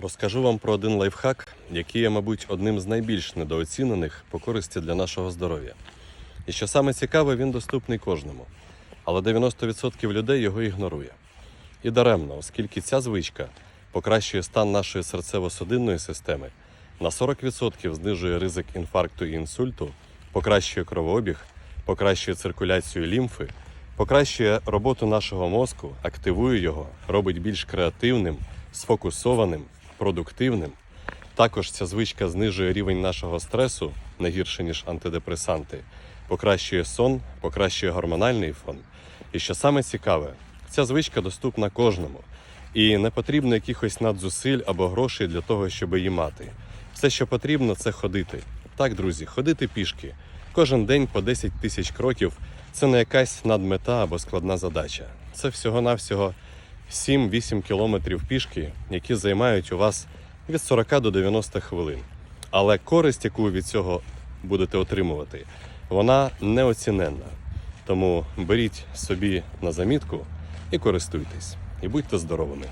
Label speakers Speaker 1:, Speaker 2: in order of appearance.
Speaker 1: Розкажу вам про один лайфхак, який є, мабуть, одним з найбільш недооцінених по користі для нашого здоров'я. І що саме цікаве, він доступний кожному. Але 90% людей його ігнорує. І даремно, оскільки ця звичка покращує стан нашої серцево-судинної системи, на 40% знижує ризик інфаркту і інсульту, покращує кровообіг, покращує циркуляцію лімфи, покращує роботу нашого мозку, активує його, робить більш креативним, сфокусованим, продуктивним. Також ця звичка знижує рівень нашого стресу не гірше, ніж антидепресанти, покращує сон, покращує гормональний фон. І що саме цікаве, ця звичка доступна кожному. І не потрібно якихось надзусиль або грошей для того, щоб її мати. Все, що потрібно, це ходити. Так, друзі, ходити пішки. Кожен день по 10 тисяч кроків це не якась надмета або складна задача. Це всього-навсього 7-8 кілометрів пішки, які займають у вас від 40 до 90 хвилин. Але користь, яку ви від цього будете отримувати, вона неоціненна. Тому беріть собі на замітку і користуйтесь, і будьте здоровими.